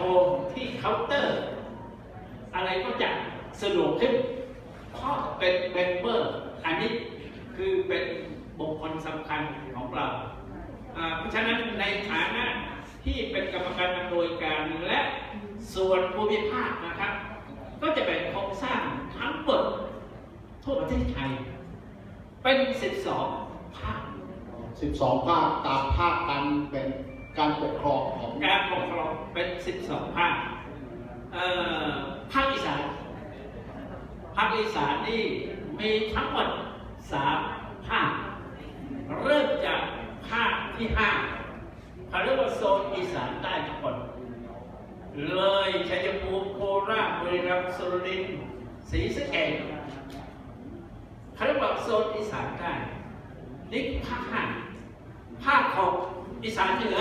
รที่เคาน์เตอร์ อะไรก็จะสะดวกขึ้นเพราะเป็นเมมเบอร์อันนี้คือเป็นบุคคลสำคัญของเรา เพราะฉะนั้นในฐานะที่เป็นกรรมการอำนวยการและส่วนภูมิภาคนะครับ ก็จะแบ่งโครงสร้างทั้งหมดทั่วประเทศไทย เป็น 12 ภาค 12 ภาคตามภาคการเป็น การปกครองของการปกครองเป็น 12 ภาคเอ่อภาคอีสานภาคอีสานนี่มีทั้งหมด 3 ภาค เริ่มจากภาคที่5เขาเรียกว่าโซนอีสานใต้ทั้งหมดเลยชัยภูมิโคราชบุรีรัมย์สุรินทร์ศรีสะเกษเขาเรียกว่าโซนอีสานใต้นี่ภาคห้าภาคของ อีสานเหนือ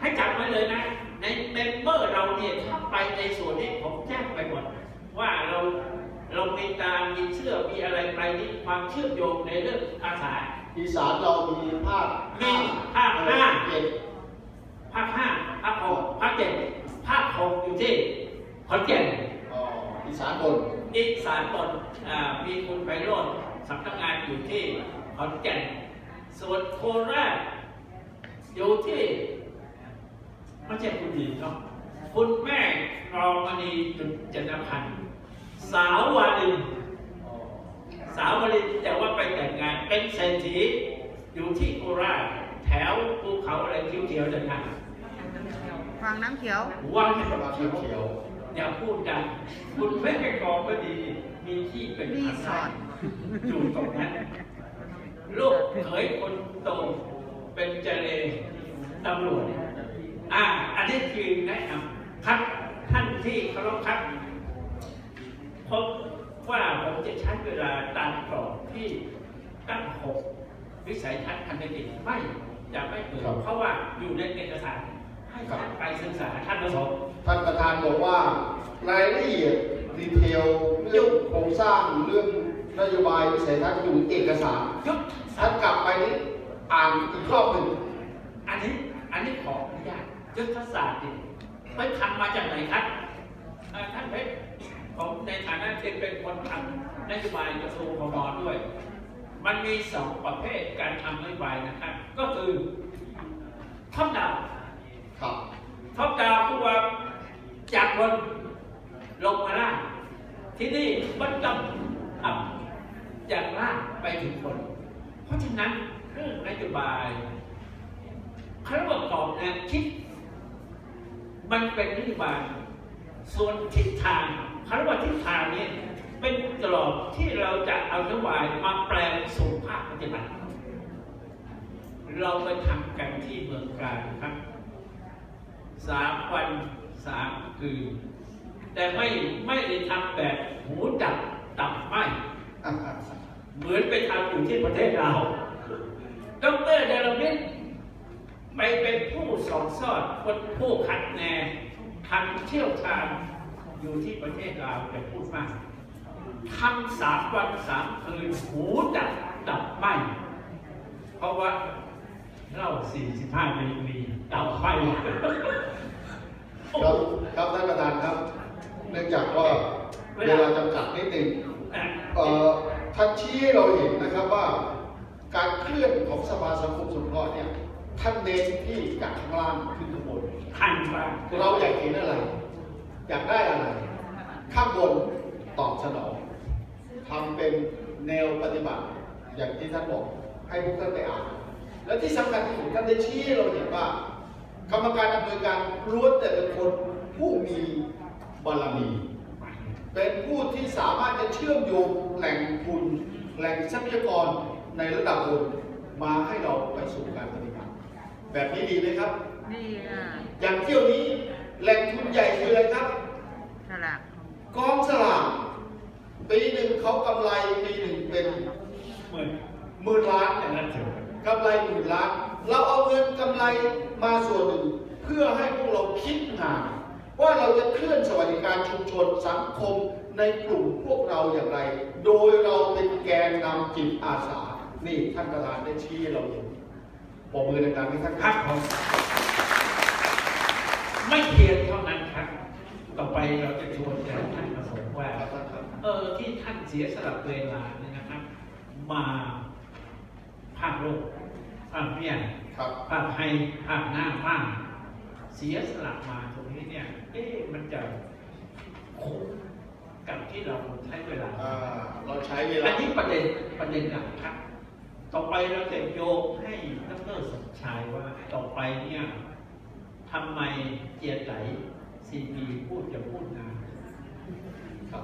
ให้จำไว้เลยนะ ในเมมเบอร์เราเนี่ยถ้าไปในส่วนนี้ผมแจ้งไปหมดว่าเราเรามีตามีเชื่อมีอะไรไปนี่ความเชื่อมโยงในเรื่องภาษาอีสานเรามีภาคมีภาคห้าเจ็ดภาคห้าภาคหกภาคเจ็ดภาคหกอยู่ที่ขอนแก่นอ๋ออีสานบนอีสานตนอ่ามีคุณไพโรจน์สำนักงานอยู่ที่ขอนแก่นส่วนโคราช อยู่ที่ไม่ใช่คุณดีเนาะคุณแม่รองมณีจุนจันทพันธ์สาววาลินอ๋อสาววาลินแต่ว่าไปแต่งงานเป็นเศรษฐีอยู่ที่โคราชแถวภูเขาอะไรเขียวๆนั่นนะฟังน้ำเขียววังภาคเขียวเขียวอย่าพูดดังคุณแม่กองก็ดี มีที่เป็นรีพันสอไร่ร์ทอยู่ตรงนั้น ลูกเขยคนโต เป็นเจเลตำรวจอ่าอันนี้คือแนะนำครับท่านที่เคารพครับพบว่าผมจะใช้เวลาตามกรอบที่ตั้งหกวิสัยทัศน์พันธกิจไม่จะไม่เกิดเพราะว่าอยู่ในเอกสารให้ท่านไปศึกษาท่านประสบท่านประธานบอกว่ารายละเอียดดีเทลเรื่องโครงสร้างเรื่องนโยบายวิสัยทัศน์อยู่เอกสารยุทธท่านกลับไปนี่ อ่านอีกรอบหนึ่งอันนี้อันนี้ขออนุญาตยุทธศาสตร์ดิไปทำมาจากไหนครับอ่าท่านเพชรผมในฐานะที่เป็นคนทำนโยบายกระทรวงพมด้วย มันมีสองประเภทการทำนโยบายนะครับ ก็คือท็อปดาวครับท็อปดาวคือว่าจากบนลงมาล่างที่นี่มันต้องอัพจากล่างไปถึงบนเพราะฉะนั้น เรื่องนโยบายคำว่ากอบแนวคิด มันเป็นนโยบายส่วนทิศทางคำว่าทิศทางนี้ เป็นกรอบที่เราจะเอานโยบายมาแปลงสู่ภาคปฏิบัติ เราไปทำกันที่เมืองการครับสามวันสามคืนแต่ไม่ไม่ได้ทำแบบหูดับตับไหมอะเหมือนไปทำอยู่ที่ประเทศเรา ดรเดลมินไปเป็นผู้สอนสอดคนผู้คัดแนนทำเชี่ยวชาญอยู่ที่ประเทศลาวจะพูดมากทำสามวันสามคืนหูดับดับไหมเพราะว่าเหล่า45มิลลิมีดับไหมครับครับท่านประธานครับ เนื่องจากว่าเวลาจำกัดนิดหนึ่งเอ่อท่านชี้ให้เราเห็นนะครับว่า การเคลื่อนของสภาสังคมสงเคราะห์เนี่ยท่านเน้นที่จากข้างล่างขึ้นข้างบนทันว่าเราอยากเห็นอะไร อยากได้อะไร ข้างบนตอบสนองทำเป็นแนวปฏิบัติ อย่างที่ท่านบอกให้พวกท่านไปอ่าน และที่สำคัญที่สุดท่านได้ชี้ให้เราเห็นว่า กรรมการอำนวยการล้วนแต่เป็นคนผู้มีบารมี เป็นผู้ที่สามารถจะเชื่อมโยงแหล่งทุนแหล่งทรัพยากร ในระดับบนมาให้เราไปสู่การปฏิบัติ แบบนี้ดีไหมครับ ดีอะอย่างเที่ยวนี้แหล่งทุนใหญ่คืออะไรครับฉลากกองสลากปีหนึ่งเขากำไรปีหนึ่งเป็นเหมือนหมื่นล้านอย่างนั้นเถอะกำไรหมื่นล้าน เราเอาเงินกำไรมาส่วนหนึ่ง เพื่อให้พวกเราคิดงานว่าเราจะเคลื่อนสวัสดิการชุมชนสังคมในกลุ่มพวกเราอย่างไร โดยเราเป็นแกนนำจิตอาสา นี่ท่านประธานได้ชี้ให้เราเห็นปรบมือดังๆให้ท่านครับผมไม่เพียงเท่านั้นครับไปเราจะชวนแต่ท่านประสงค์ว่าครับท่านครับเออที่ท่านเสียสละเวลาเนี่ยนะครับ มาภาคโลกภาคเนี่ยครับภาคไทยภาคหน้าภาคเสียสละมาตรงนี้เนี่ย เอ๊ะมันจะคุ้มกับที่เราใช้เวลาอ่าเราใช้เวอัลานนี้ประเด็นประเด็นหลักครับ ต่อไปเราจะโยงให้ดรสมชายว่า ต่อไปเนี่ยทำไมเจียไตซีพีพูดจะพูดนาน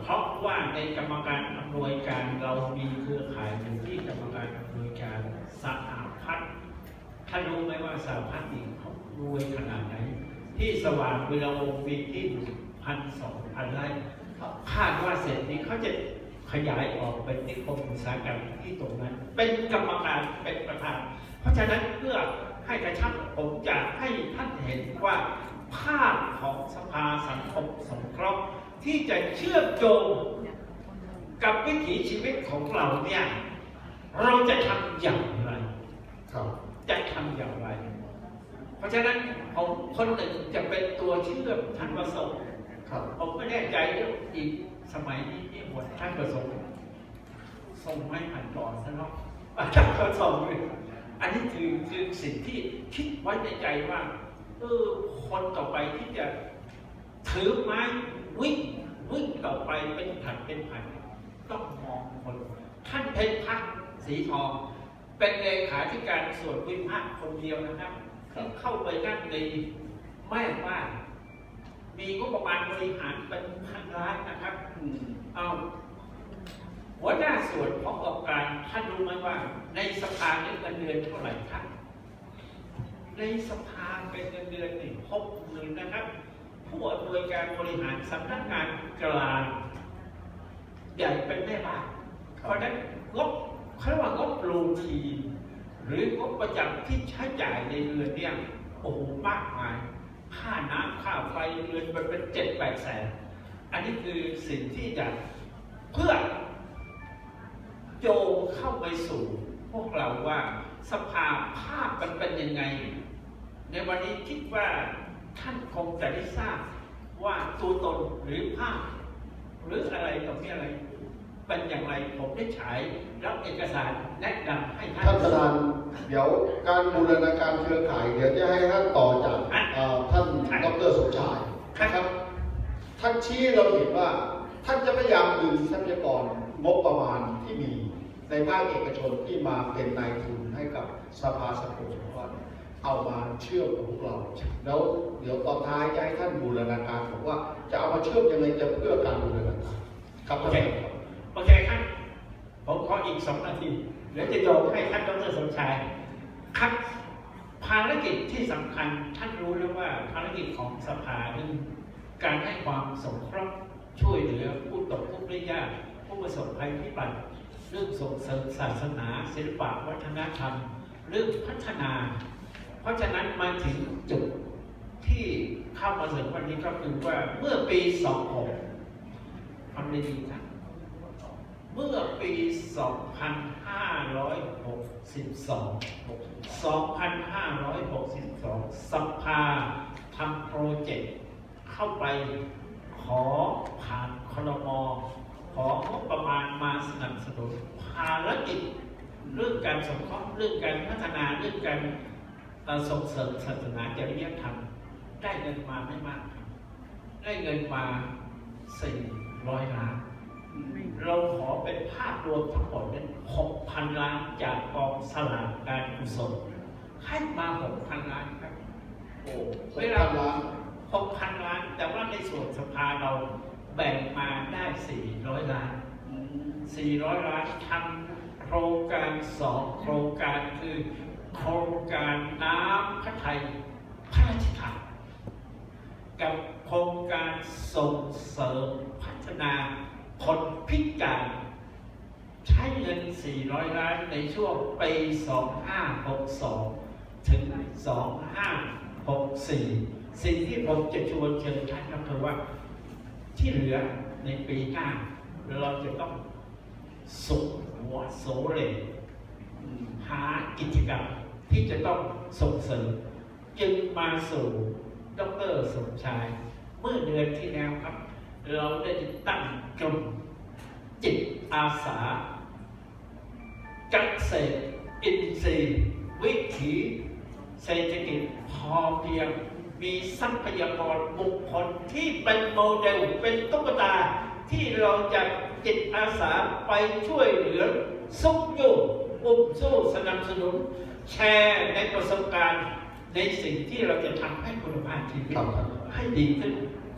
เพราะว่าในกรรมการอำนวยการเรามีเครือข่ายอยู่ที่กรรมการอำนวยการสหพัฒน์ท่านรู้ไหมว่าสหพัฒน์นี่เขารวยขนาดไหน ที่สว่างเวลาวงศ์มีที่พันสองพันไร่คาดว่าเสร็จนี้เขาจะ ขยายออกเป็นนิคมอุตสาหกรรมที่ตรงนั้น เป็นกรรมการเป็นประธาน เพราะฉะนั้นเพื่อให้กระชับผมจะให้ท่านเห็นว่าภาพของสภาสังคมสงเคราะห์ที่จะเชื่อมโยงกับวิถีชีวิตของเราเนี่ยเราจะทำอย่างไรครับจะทำอย่างไร เพราะฉะนั้นผมคนหนึ่งจะเป็นตัวเชื่อมท่านประสงค์ครับผมไม่แน่ใจเรื่องอีก สมัยนี้ที่หมดท่านประสงค์ส่งไม่ผ่านก่อนนะเนาะท่านก็ส่งเลยอันนี้คือคือสิ่งที่คิดไว้ในใจว่าเออคนต่อไปที่จะถือไม้วิ่งวิ่งต่อไปเป็นผัดเป็นผัดต้องมองคนท่านเพชรพักสีทอง เป็นเลขาธิการส่วนวิพากษ์คนเดียวนะครับที่เข้าไปนั่งในแม่บ้าน มีงบประมาณบริหารเป็นพันล้านนะครับอืมเอาหัวหน้าส่วนของประกอบการท่านรู้ไหมว่า ในสภาเนี่ยเงินเดือนเท่าไหร่ครับในสภาเป็นเงินเดือนนี่หกหมื่นนะครับ ผู้อำนวยการบริหารสำนักงานกลางใหญ่เป็นแม่บ้านเพราะฉะนั้นงบเขาเรียกว่างบรูทีนหรืองบประจำที่ใช้จ่ายในเดือนเนี่ยโอ้โหมากมาย ค่าน้ำค่าไฟเรือนมันเป็นเจ็ดแปดแสน อันนี้คือสิ่งที่จะเพื่อโยงเข้าไปสู่พวกเราว่าสภาพภาพมันเป็นยังไง ในวันนี้คิดว่าท่านคงจะได้ทราบว่าตัวตนหรือภาพ หรืออะไรต่อมีอะไร เป็นอย่างไรผมได้ฉายรับเอกสารแนะนำให้ท่านท่านประธานเดี๋ยวการบูรณาการเครือข่ายเดี๋ยวจะให้ท่านต่อจากเอ่อท่านดรสมชายนะครับ ท่านชี้เราเห็นว่า ท่านจะพยายามดึงทรัพยากรงบประมาณที่มีในภาคเอกชนที่มาเป็นนายทุนให้กับสภาสังคมสงเคราะห์เอามาเชื่อมกับพวกเรา แล้วเดี๋ยวตอนท้ายจะให้ท่านบูรณาการบอกว่าจะเอามาเชื่อมยังไงจะเพื่อการบูรณาการครับท่าน ออีกสองนาที เดี๋ยวจะโยงให้ท่านดรสมชายครับภารกิจที่สำคัญท่านรู้แล้วว่าภารกิจของสภาคือการให้ความสงเคราะห์ช่วยเหลือผู้ตกทุกข์ได้ยากผู้ประสบภัยพิบัติเรื่องส่งเสริมศาสนาศิลปะวัฒนธรรม เรื่องพัฒนา เพราะฉะนั้นมาถึงจุดที่เข้ามาถึงวันนี้ก็คือว่าเมื่อปี 26ทำได้ดีครับ เมื่อปี 2562 2562 สภาทำโปรเจกต์เข้าไปขอผ่านคลมของบประมาณมาสนับสนุนภารกิจเรื่องการสงเคราะห์เรื่องการพัฒนาเรื่องการส่งเสริมศาสนาจริยธรรม ได้เงินมาไม่มาก ได้เงินมา 400 ล้าน เราขอเป็นภาพรวมทั้งหมดนั้น6,000ล้านจากกองสลากการกุศลให้มา6,000ล้านครับโอ้เวเวลาลาล้าน6,000ล้าน แต่ว่าในส่วนสภาเราแบ่งมาได้400ล้าน400ล้านทำโครงการสองโครงการคือโครงการน้ำพระไทยพระราชทานกับโครงการส่งเสริมพัฒนา คนพิการใช้เงิน 400 ล้านในช่วงปี 2562 ถึง 2564 สิ่งที่ผมจะชวนเชิญท่านก็คือว่า ที่เหลือในปีหน้าเราจะต้องสุขหัวโสเลหากิจกรรมที่จะต้องส่งเสริมจึงมาสู่ดรสมชาย เมื่อเดือนที่แล้วครับ เราได้ตั้งกลุ่มจิตอาสาเกษตรอินทรีย์วิถีเศรษฐกิจพอเพียงมีทรัพยากรบุคคลที่เป็นโมเดลเป็นตุ๊กตา ที่เราจะจิตอาสาไปช่วยเหลือซุกอยู่อุ้มสู้สนับสนุน แชร์ในประสบการณ์ในสิ่งที่เราจะทำให้คุณภาพชีวิตให้ดีขึ้น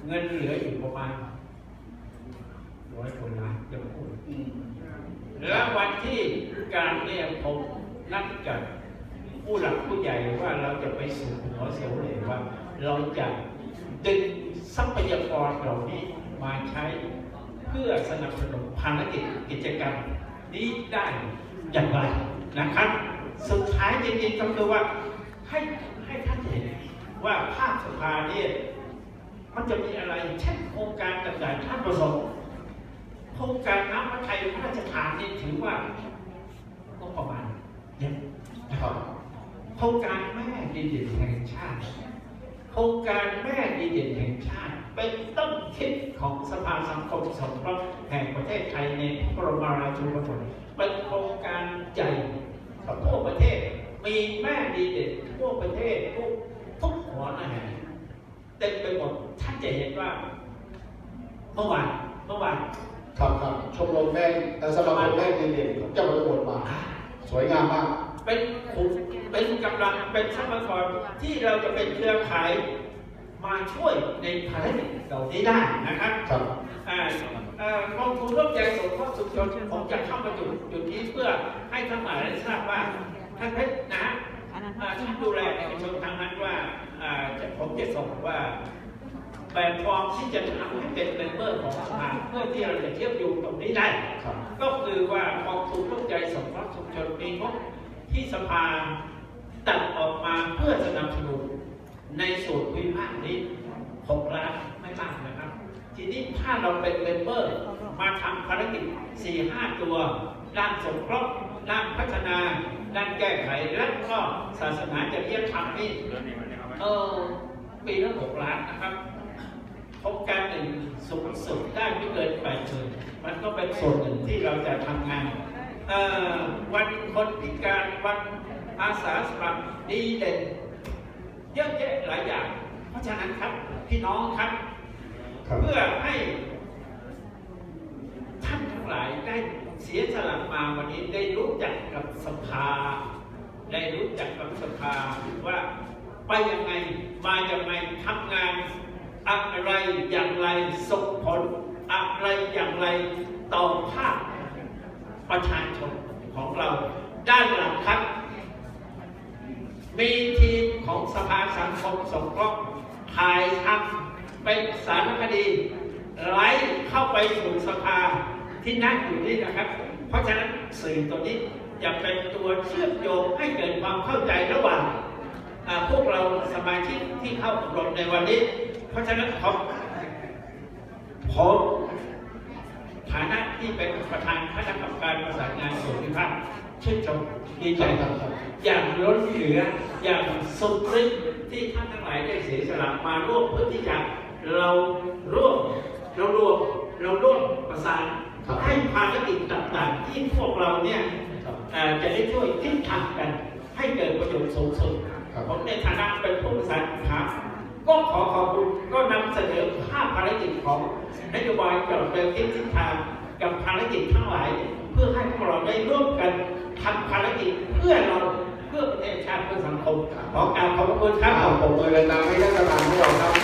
เงินเหลืออยู่ประมาณ ร้อยคนล้านจะพูดแล้ววันที่การเนี่ยผมนัดกับผู้หลักผู้ใหญ่ว่าเราจะไปสู่หัวเสียวเลยว่า เราจะดึงทรัพยากรเหล่านี้มาใช้เพื่อสนับสนุนภารกิจกิจกรรมนี้ได้อย่างไรนะครับ สุดท้ายจริงๆก็คือว่าให้ให้ท่านเห็นว่าภาคสภาเนี่ยมันจะมีอะไรเช่นโครงการต่างๆท่านประสงค์ โครงการน้ำพระไทยพระราชทานนี่ถือว่างบประมาณเยอะนะครับโครงการแม่ดีเด่นแห่งชาติ โครงการแม่ดีเด่นแห่งชาติ เป็นต้นคิดของสภาสังคมสงเคราะห์แห่งประเทศไทยในพระบรมราชูปถัมภ์เป็นโครงการใหญ่ทั่วประเทศ มีแม่ดีเด่นทั่วประเทศทุกทุกหัวหน้าแห่งเต็มไปหมดท่านจะเห็นว่า เมื่อวานเมื่อวาน ครับครับชมรมแม่เอ่อสมาคมแม่ดีเด่นของเจ้าพระบทมาสวยงามมาก เป็นขุมเป็นกำลังเป็นทรัพยากรที่เราจะเป็นเครือข่ายมาช่วยในภารกิจเหล่านี้ได้นะครับครับอ่าเอ่อกองทุนร่วมใจสงเคราะห์สุขชนผมจะเข้ามาจุดจุดนี้เพื่อให้ทั้งหลายได้ทราบว่าท่านเพชรนะฮะอ่าท่านดูแลเอกชนทางนั้นว่าอ่าจะผมจะส่งว่าแบบฟอร์มที่จะทำให้เป็นเมมเบอร์ของสภาเพื่อ ที่เราจะเทียบโยงตรงนี้ได้ครับก็คือว่ากองทุนร่วมใจสงเคราะห์ชุมชนมีงบที่สภาตัดออกมาเพื่อสนับสนุนในส่วนวิพากษ์นี้6ล้านไม่มากนะครับ ทีนี้ถ้าเราเป็นเมมเบอร์มาทำภารกิจ 4-5 ตัว ด้านสงเคราะห์ด้านพัฒนา ด้านแก้ไข และก็ศาสนาจริยธรรมนี่เออปีละ6ล้านนะครับ โครงการหนึ่ง สูงสุดได้ไม่เกินแปดหมื่นมันก็เป็นส่วนหนึ่งที่เราจะทำงานเอ่อวันคนพิการวันอาสาสมัครดีเด่นเยอะแยะหลายอย่าง เพราะฉะนั้นครับพี่น้องครับครับ เพื่อให้ท่านทั้งหลายได้เสียสละมาวันนี้ได้รู้จักกับสภา ได้รู้จักกับสภาว่าไปยังไงมายังไงทำงาน อะไรอย่างไรส่งผลอะไรอย่างไรต่อภาคประชาชนของเรา ด้านหลังครับ มีทีมของสภาสังคมสงเคราะห์ถ่ายทำเป็นสารคดีไลฟ์เข้าไปสู่สภาที่นั่งอยู่นี่นะครับ เพราะฉะนั้นสื่อตัวนี้จะเป็นตัวเชื่อมโยงให้เกิดความเข้าใจระหว่างพวกเราสมาชิกที่เข้าอบรมในวันนี้ เพราะฉะนั้นผมผมฐานะที่เป็นประธานคณะกรรมการประสานงานส่วนพิพาทชื่นชมดีใจครับครับอย่างล้นเหลืออย่างสุดซึ้งที่ท่านทั้งหลายได้เสียสละมาร่วมเพื่อที่จะเราร่วมเรารวมเราร่วมประสานครับให้ภารกิจต่างๆ ที่พวกเราเนี่ยครับเอ่อจะได้ช่วยทิศทางกัน ให้เกิดประโยชน์สูงสุดครับผมในฐานะเป็นผู้ประสานครับ ก็ขอขอบคุณก็นำเสนอภาพภารกิจของนโยบายกับเดินทิศทางกับภารกิจทั้งหลาย เพื่อให้พวกเราได้ร่วมกันทำภารกิจเพื่อเราเพื่อประเทศชาติเพื่อสังคมขอกราบขอบคุณครับผมเลยนำให้ท่านประธานของเราครับ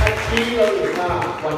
ท่านชี้เราเห็นว่าวัน